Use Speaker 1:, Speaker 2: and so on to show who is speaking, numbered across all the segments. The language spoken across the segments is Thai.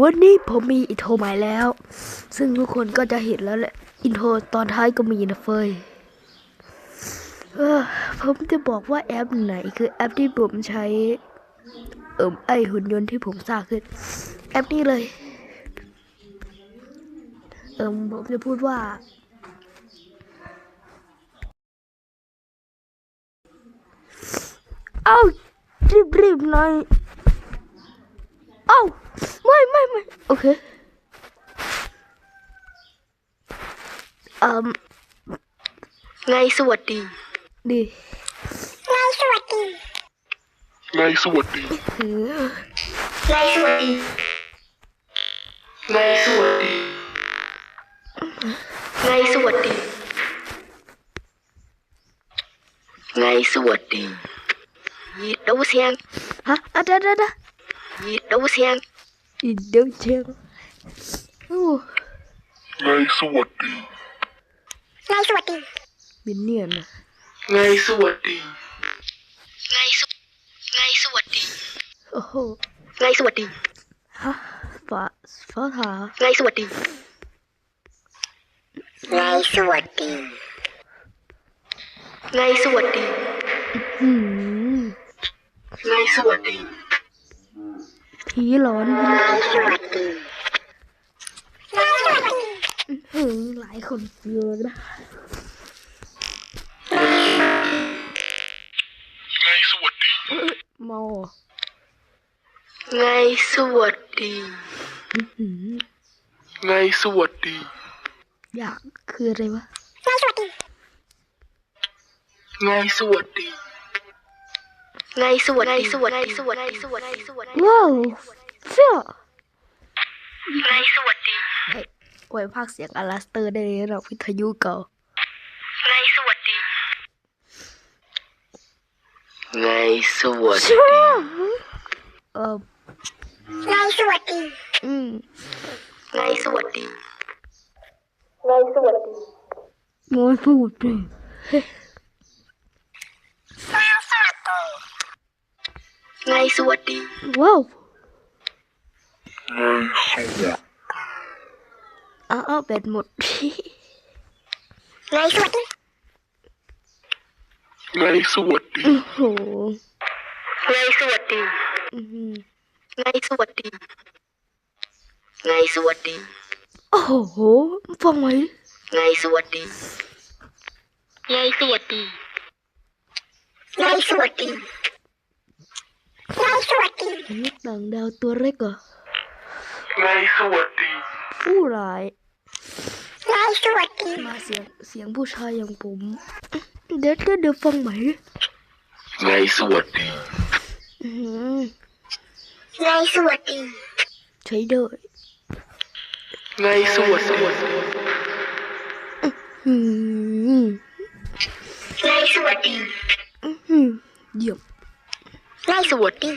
Speaker 1: วันนี้ผมมีอินโทรใหม่แล้ว ซึ่งทุกคนก็จะเห็นแล้วแหละ อินโทรตอนท้ายก็มีนะเฟยผมจะบอกว่าแอปไหนคือแอปที่ผมใช้ เอิมไอหุ่นยนต์ที่ผมสร้างขึ้น แอปนี้เลย เอิมผมจะพูดว่า เอ้ารีบรีบๆหน่อย เอ้า ไม่ไม่ไม่โอเคอืมไงสวัสดีดี
Speaker 2: นายสวัสดี
Speaker 3: นายสวัสดี
Speaker 1: เออนา
Speaker 2: ยสวัสดี
Speaker 3: นายสวัสดี
Speaker 1: ไงสวัสดีไงสวัสดียีดดูเสียงฮะอะเดี๋ยวเดี๋ยวเดี๋ยวยีดดูเสียง ยีดดูเสียงโอ้
Speaker 3: นายสวัสดี
Speaker 2: นายสวัสดี
Speaker 1: บินเนียนอะ
Speaker 3: นายสวัสดี
Speaker 1: ไงสไงสวัสดีโอ้โหไงสวัสดีฮะฟ้าฟ้าถาไงสวัสดี
Speaker 2: นายสวัสดี
Speaker 1: ไงสวัสดีอืม
Speaker 3: นายสวัสดี
Speaker 1: ผีหลอน
Speaker 2: นายสวัสดีนายสวัสดี
Speaker 1: หึงหลายคนเยอะนะ
Speaker 3: นายสวัสดี
Speaker 1: เอ้ยเมาเหรอไงสวัสดีอื้อหือนา
Speaker 3: ยสวัสดี
Speaker 1: อยากคืออะไรวะ
Speaker 2: นายสวัสดี
Speaker 3: นายสวัสดี
Speaker 1: ไงสวัสดีสวัสดีสวัสดีสวัสดีสวัสดีว้าวเฟี้ยว
Speaker 2: นายสวัสดี
Speaker 1: เฮ้ยไว้พากย์เสียงอลาสเตอร์ได้เลยเราวิทยุเก่านา
Speaker 2: ยสวัสดี
Speaker 3: นายสวัสดี
Speaker 1: เออนา
Speaker 2: ยสวัสดี
Speaker 1: อืม
Speaker 2: นายสวัสดี
Speaker 1: โน้ยพูดดิ
Speaker 2: นายสวัสดี
Speaker 1: ว้าวนา
Speaker 3: ยสวัสดี
Speaker 1: อ้าวแบตหมด
Speaker 2: นายสวัสดี
Speaker 3: นายสวัสดี
Speaker 1: โอ้โห
Speaker 2: นายสวัสดี
Speaker 1: อื้อหือ
Speaker 2: นายสวัสดีนายสวัสดี
Speaker 1: โอ้โหฟังไหม
Speaker 2: นายสวัสดีนายสวัสดีนายสวัสดีนายส วัสดี
Speaker 1: อันนี้ต่างดาวตัวเล็กเหรอนา
Speaker 3: ยสวัสดี
Speaker 1: ผู้ร้าย
Speaker 2: นายสวัสดี
Speaker 1: มาเสียงเสียงผู้ชายอย่างผม เดี๋ยวเดี๋ยวเดี๋ยวฟังไหม
Speaker 3: นายสวัสดี
Speaker 1: อื้อหือนา
Speaker 2: ยสวัสดี
Speaker 1: ใช้ได้
Speaker 3: นายสวัสดี
Speaker 1: อืม
Speaker 2: นายสวัสดี
Speaker 1: อื้อหือเยี่ยม
Speaker 2: นายสวัสดี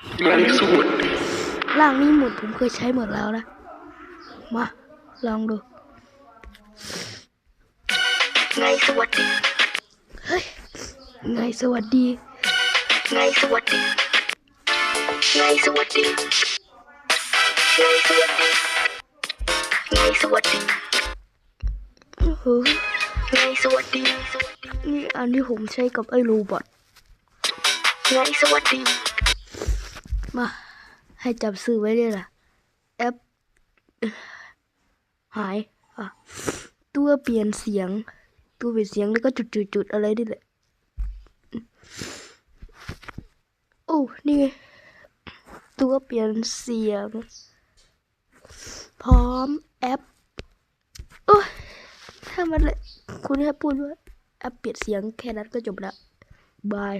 Speaker 3: นายสวัสดี
Speaker 1: ร่างนี้หมดผมเคยใช้หมดแล้วนะ มา ลองดู
Speaker 2: นายสวัสดี
Speaker 1: เฮ้ยไงสวัสดี
Speaker 2: นายสวัสดีนายสวัสดีนายสวัสดีนายสวัสดี
Speaker 1: โอ้โห
Speaker 2: นายสวัสดีสวัสดี
Speaker 1: นี่อันที่ผมใช้กับไอ้โรบอท
Speaker 2: นายสวัสดี
Speaker 1: มาให้จับซื้อไว้ด้วยล่ะแอปหายอะตัวเปลี่ยนเสียง ตัวเปลี่ยนเสียงแล้วก็จุดๆๆอะไรนี่แหละโอ้นี่ไงตัวเปลี่ยนเสียง พร้อมแอปโอ้ยถ้ามันเลยคุณแค่พูดว่าแอปเปลี่ยนเสียงแค่นั้นก็จบแล้วบาย